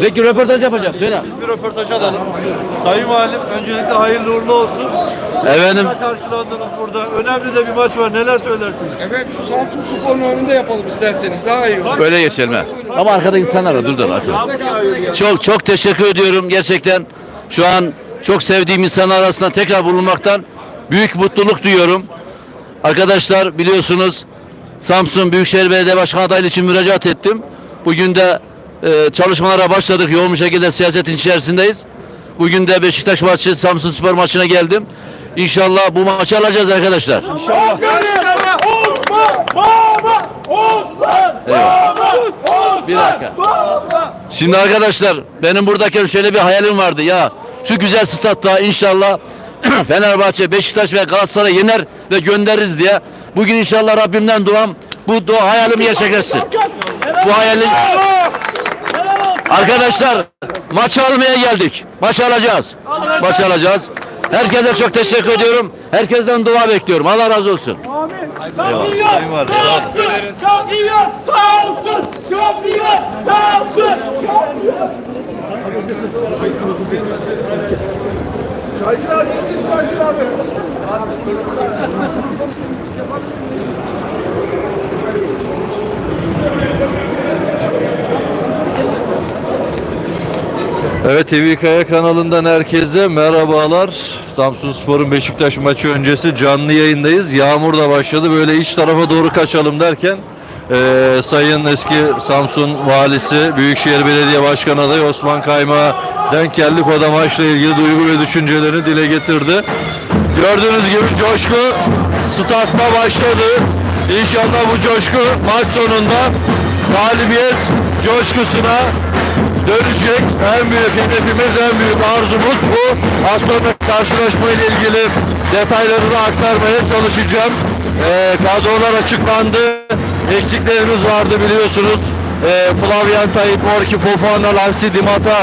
Peki röportaj yapacak. Söyle. Bir röportaj alalım. Sayın Valim öncelikle hayırlı uğurlu olsun. Efendim Karşılandınız burada. Önemli de bir maç var. Neler söylersiniz? Evet şu Samsun Spor'un önünde yapalım isterseniz daha iyi olur. böyle geçelim ha. Ama arkada insanlar var. Dur dur. Açın. Çok çok teşekkür ediyorum gerçekten. Şu an çok sevdiğim insanlar arasında tekrar bulunmaktan büyük mutluluk duyuyorum. Arkadaşlar biliyorsunuz Samsun Büyükşehir Belediye Başkanı adaylığı için müracaat ettim. Bugün de e, çalışmalara başladık. Yoğun bir şekilde siyasetin içerisindeyiz. Bugün de Beşiktaş maçı, Samsun Spor maçına geldim. İnşallah bu maçı alacağız arkadaşlar. Bir dakika. Şimdi arkadaşlar benim buradayken şöyle bir hayalim vardı ya. Şu güzel statta inşallah Fenerbahçe, Beşiktaş ve Galatasaray yener ve göndeririz diye. Bugün inşallah Rabbimden duam bu dua hayalimi gerçekleşsin. Bu hayali Arkadaşlar maçı almaya geldik. Maçı alacağız. Maçı alacağız. Herkese çok teşekkür ediyorum. Herkesten dua bekliyorum. Allah razı olsun. Şampiyon! Sağ olsun! Evet TV Kaya kanalından herkese merhabalar. Samsun Spor'un Beşiktaş maçı öncesi canlı yayındayız. Yağmur da başladı. Böyle iç tarafa doğru kaçalım derken eee, Sayın eski Samsun Valisi, Büyükşehir Belediye Başkanı adayı Osman Kaymak'a denk geldik. O da maçla ilgili duygu ve düşüncelerini dile getirdi. Gördüğünüz gibi coşku statta başladı. İnşallah bu coşku maç sonunda galibiyet coşkusuna dönecek. En büyük hedefimiz, en büyük arzumuz bu. Az sonra karşılaşma ile ilgili detayları da aktarmaya çalışacağım. Ee, kadrolar açıklandı. Eksiklerimiz vardı biliyorsunuz. Ee, Flavien Tayyip Morki, Fofana, Lansi Dimata,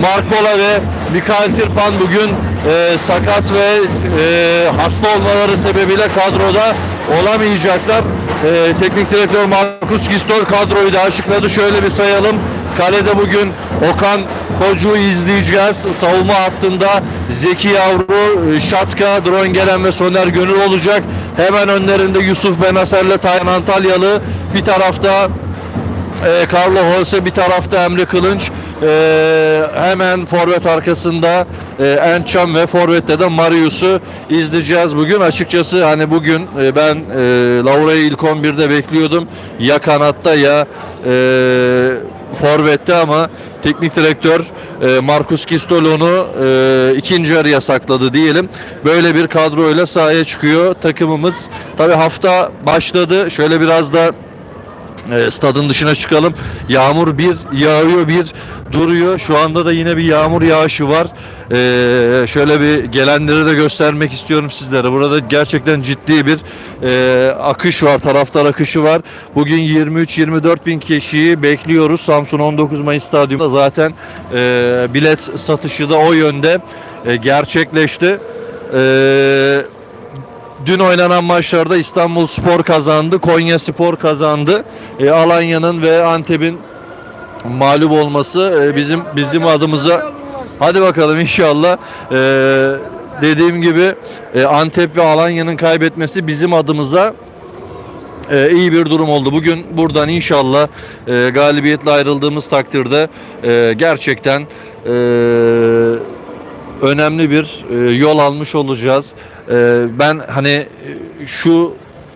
Mark Bola ve Mikael Tirpan bugün e, sakat ve e, hasta olmaları sebebiyle kadroda olamayacaklar. E, teknik direktör Markus Gistol kadroyu da açıkladı. Şöyle bir sayalım. Kalede bugün Okan Kocu'yu izleyeceğiz. Savunma hattında Zeki Yavru, e, Şatka, Drongelen ve Soner Gönül olacak. Hemen önlerinde Yusuf Benaser'le Taylan Antalyalı. Bir tarafta e, Carlo Holse bir tarafta Emre Kılınç. E, hemen forvet arkasında e, Ençam ve forvette de Marius'u izleyeceğiz bugün. Açıkçası hani bugün e, ben e, Laura'yı ilk 11'de bekliyordum. Ya kanatta ya e, forvette ama teknik direktör e, Marcus Gistol onu e, ikinci yarıya sakladı diyelim. Böyle bir kadroyla sahaya çıkıyor takımımız. Tabi hafta başladı. Şöyle biraz da e, stadın dışına çıkalım. Yağmur bir yağıyor bir duruyor. Şu anda da yine bir yağmur yağışı var. E, şöyle bir gelenleri de göstermek istiyorum sizlere. Burada gerçekten ciddi bir e, akış var. Taraftar akışı var. Bugün 23-24 bin kişiyi bekliyoruz. Samsun 19 Mayıs Stadyumunda zaten e, bilet satışı da o yönde e, gerçekleşti. Eee Dün oynanan maçlarda İstanbul Spor kazandı, Konya Spor kazandı. E, Alanya'nın ve Antep'in mağlup olması e, bizim bizim adımıza hadi bakalım inşallah. E, dediğim gibi e, Antep ve Alanya'nın kaybetmesi bizim adımıza e, iyi bir durum oldu. Bugün buradan inşallah e, galibiyetle ayrıldığımız takdirde e, gerçekten e, önemli bir e, yol almış olacağız. E, ben hani e, şu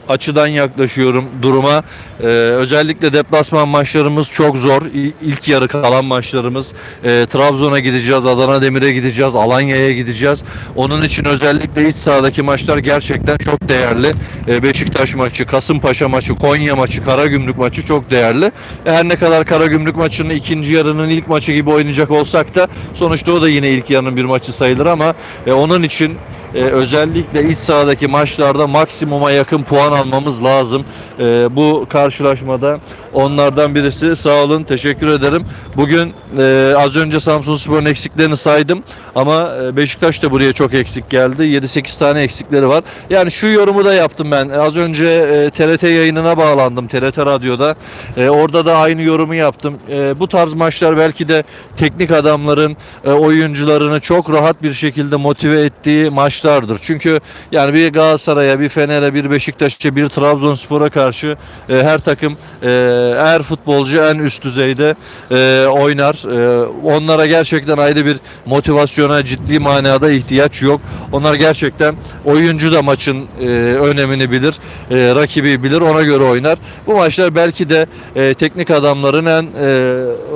açıdan yaklaşıyorum duruma. E, özellikle deplasman maçlarımız çok zor. İlk yarı kalan maçlarımız. E, Trabzon'a gideceğiz, Adana Demir'e gideceğiz, Alanya'ya gideceğiz. Onun için özellikle iç sahadaki maçlar gerçekten çok değerli. E, Beşiktaş maçı, Kasımpaşa maçı, Konya maçı, Karagümrük maçı çok değerli. Her ne kadar Karagümrük maçını ikinci yarının ilk maçı gibi oynayacak olsak da sonuçta o da yine ilk yarının bir maçı sayılır ama e, onun için e, özellikle iç sahadaki maçlarda maksimuma yakın puan almamız lazım. E, bu karşılaşmada onlardan birisi. Sağ olun, teşekkür ederim. Bugün e, az önce Samsun Spor'un eksiklerini saydım Ama e, Beşiktaş da buraya çok eksik geldi. 7-8 tane eksikleri var. Yani şu yorumu da yaptım ben. Az önce e, TRT yayınına bağlandım. TRT Radyo'da. E, orada da aynı yorumu yaptım. E, bu tarz maçlar belki de teknik adamların e, oyuncularını çok rahat bir şekilde motive ettiği maçlardır. Çünkü yani bir Galatasaray'a, bir Fener'e, bir Beşiktaş'a, bir Trabzonspor'a karşı e, her takım e, her futbolcu en üst düzeyde e, oynar. E, onlara gerçekten ayrı bir motivasyona ciddi manada ihtiyaç yok. Onlar gerçekten oyuncu da maçın e, önemini bilir, e, rakibi bilir, ona göre oynar. Bu maçlar belki de e, teknik adamların en e,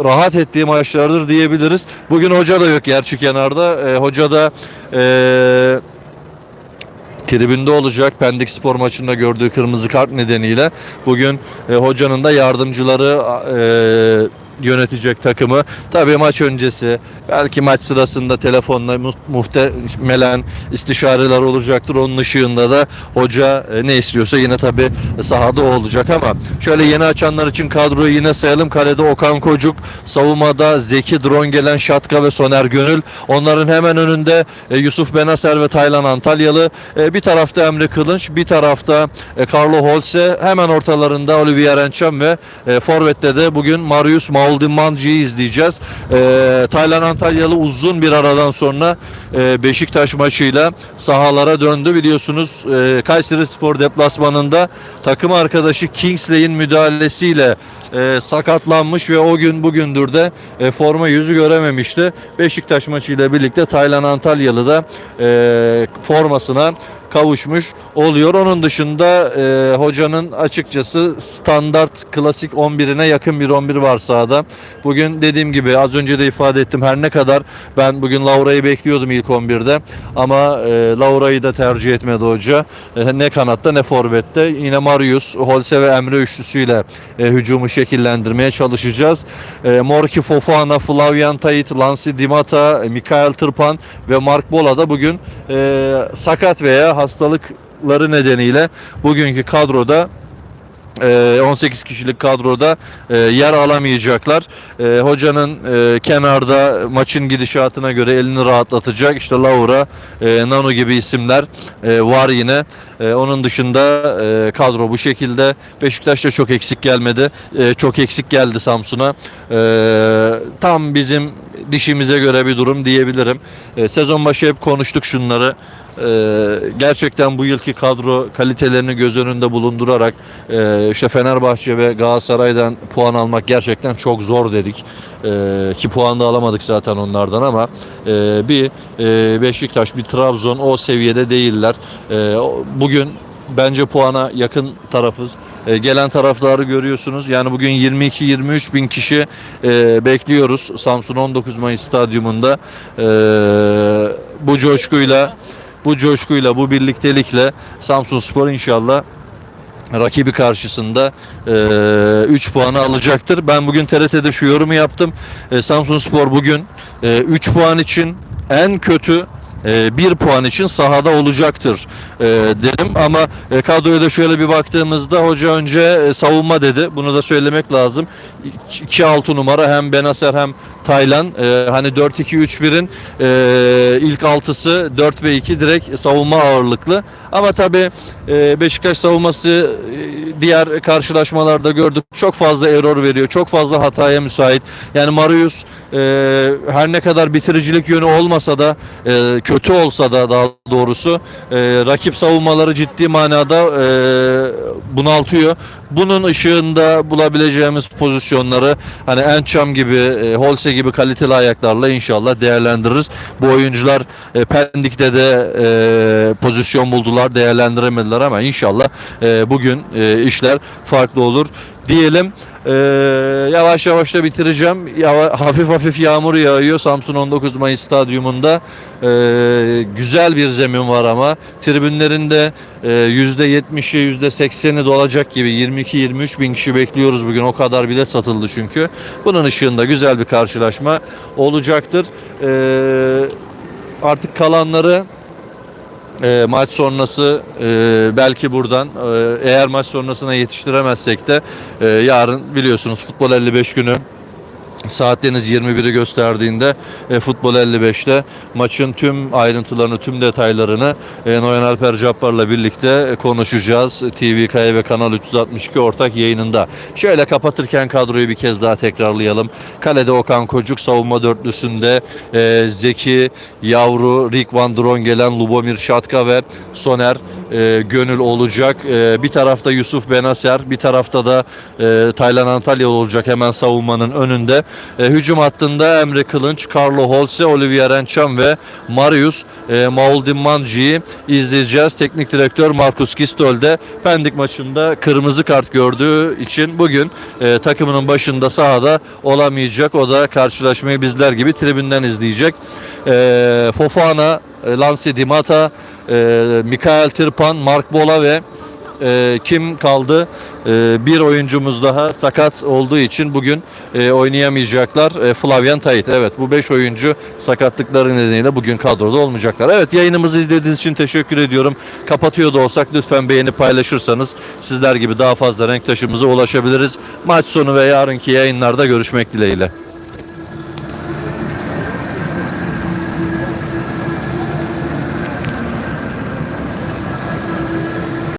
rahat ettiği maçlardır diyebiliriz. Bugün hoca da yok gerçi kenarda. E, hoca da e, tribünde olacak. Pendik Spor maçında gördüğü kırmızı kart nedeniyle bugün e, hocanın da yardımcıları e, yönetecek takımı. Tabii maç öncesi belki maç sırasında telefonla mu- muhtemelen istişareler olacaktır. Onun ışığında da hoca e, ne istiyorsa yine tabii sahada o olacak ama şöyle yeni açanlar için kadroyu yine sayalım. Kalede Okan Kocuk, savunmada Zeki Drongelen, Şatka ve Soner Gönül. Onların hemen önünde e, Yusuf Benaser ve Taylan Antalyalı. E, bir tarafta Emre Kılınç, bir tarafta Carlo Holse. Hemen ortalarında Olivier Encham ve Forvet'te de bugün Marius Mauldinmanci'yi izleyeceğiz. E, Taylan Antalyalı uzun bir aradan sonra e, Beşiktaş maçıyla sahalara döndü. Biliyorsunuz e, Kayseri Spor deplasmanında takım arkadaşı Kingsley'in müdahalesiyle e, sakatlanmış ve o gün bugündür de e, forma yüzü görememişti. Beşiktaş maçıyla birlikte Taylan Antalyalı da e, formasına kavuşmuş oluyor. Onun dışında e, hocanın açıkçası standart klasik 11'ine yakın bir 11 var sahada. Bugün dediğim gibi az önce de ifade ettim her ne kadar ben bugün Laura'yı bekliyordum ilk 11'de ama e, Laura'yı da tercih etmedi hoca. E, ne kanatta ne forvette. Yine Marius, Holse ve Emre üçlüsüyle e, hücumu şekillendirmeye çalışacağız. E, Morki Fofana, Flavian Tayit, Lansi Dimata, Mikael Tırpan ve Mark Bola da bugün e, sakat veya hastalıkları nedeniyle bugünkü kadroda e, 18 kişilik kadroda e, yer alamayacaklar. E, hocanın e, kenarda maçın gidişatına göre elini rahatlatacak. İşte Laura, e, Nanu gibi isimler e, var yine. E, onun dışında e, kadro bu şekilde. Beşiktaş da çok eksik gelmedi. E, çok eksik geldi Samsun'a. E, tam bizim dişimize göre bir durum diyebilirim. E, sezon başı hep konuştuk şunları. Ee, gerçekten bu yılki kadro kalitelerini göz önünde bulundurarak e, işte Fenerbahçe ve Galatasaray'dan puan almak gerçekten çok zor dedik. Ee, ki puan da alamadık zaten onlardan ama e, bir e, Beşiktaş, bir Trabzon o seviyede değiller. E, bugün bence puana yakın tarafız. E, gelen taraftarı görüyorsunuz. Yani bugün 22-23 bin kişi e, bekliyoruz Samsun 19 Mayıs stadyumunda. E, bu coşkuyla bu coşkuyla, bu birliktelikle Samsun Spor inşallah rakibi karşısında 3 puanı alacaktır. Ben bugün TRT'de şu yorumu yaptım. E, Samsun Spor bugün 3 puan için en kötü e, puan için sahada olacaktır e, dedim ama e, kadroya da şöyle bir baktığımızda hoca önce e, savunma dedi. Bunu da söylemek lazım. 2-6 numara hem Benaser hem Taylan e, hani 4-2-3-1'in e, ilk altısı 4 ve 2 direkt savunma ağırlıklı. Ama tabi Beşiktaş savunması e, diğer karşılaşmalarda gördük çok fazla error veriyor. Çok fazla hataya müsait. Yani Marius e, her ne kadar bitiricilik yönü olmasa da e, kötü olsa da daha doğrusu e, rakip savunmaları ciddi manada e, bunaltıyor. Bunun ışığında bulabileceğimiz pozisyonları hani Encham gibi, e, Holse gibi kaliteli ayaklarla inşallah değerlendiririz. Bu oyuncular e, Pendik'te de e, pozisyon buldular, değerlendiremediler ama inşallah e, bugün e, işler farklı olur diyelim. Ee, yavaş yavaş da bitireceğim. Yava- hafif hafif yağmur yağıyor Samsun 19 Mayıs stadyumunda. Ee, güzel bir zemin var ama tribünlerinde e, %70'i %80'i dolacak gibi 22-23 bin kişi bekliyoruz bugün. O kadar bile satıldı çünkü. Bunun ışığında güzel bir karşılaşma olacaktır. Ee, artık kalanları e, maç sonrası e, belki buradan e, eğer maç sonrasına yetiştiremezsek de e, yarın biliyorsunuz futbol 55 günü Saatleriniz 21'i gösterdiğinde e, Futbol 55'te maçın tüm ayrıntılarını, tüm detaylarını e, Noyan Alper Cabbar'la birlikte e, konuşacağız. TV Kaya ve Kanal 362 ortak yayınında. Şöyle kapatırken kadroyu bir kez daha tekrarlayalım. Kalede Okan Kocuk, savunma dörtlüsünde e, Zeki, Yavru, Rick Van Drongelen, Lubomir Şatka ve Soner e, Gönül olacak. E, bir tarafta Yusuf Benaser, bir tarafta da e, Taylan Antalya olacak hemen savunmanın önünde. E, hücum hattında Emre Kılınç, Carlo Holse, Olivier Encham ve Marius e, Mauldinmanci'yi izleyeceğiz. Teknik direktör Markus Gistol de Pendik maçında kırmızı kart gördüğü için bugün e, takımının başında sahada olamayacak. O da karşılaşmayı bizler gibi tribünden izleyecek. E, Fofana, e, Lansi Dimata, e, Mikael Tirpan, Mark Bola ve e, kim kaldı? E, bir oyuncumuz daha sakat olduğu için bugün e, oynayamayacaklar. E, Flavien Tayit. Evet bu 5 oyuncu sakatlıkları nedeniyle bugün kadroda olmayacaklar. Evet yayınımızı izlediğiniz için teşekkür ediyorum. Kapatıyor da olsak lütfen beğeni paylaşırsanız sizler gibi daha fazla renk taşımıza ulaşabiliriz. Maç sonu ve yarınki yayınlarda görüşmek dileğiyle.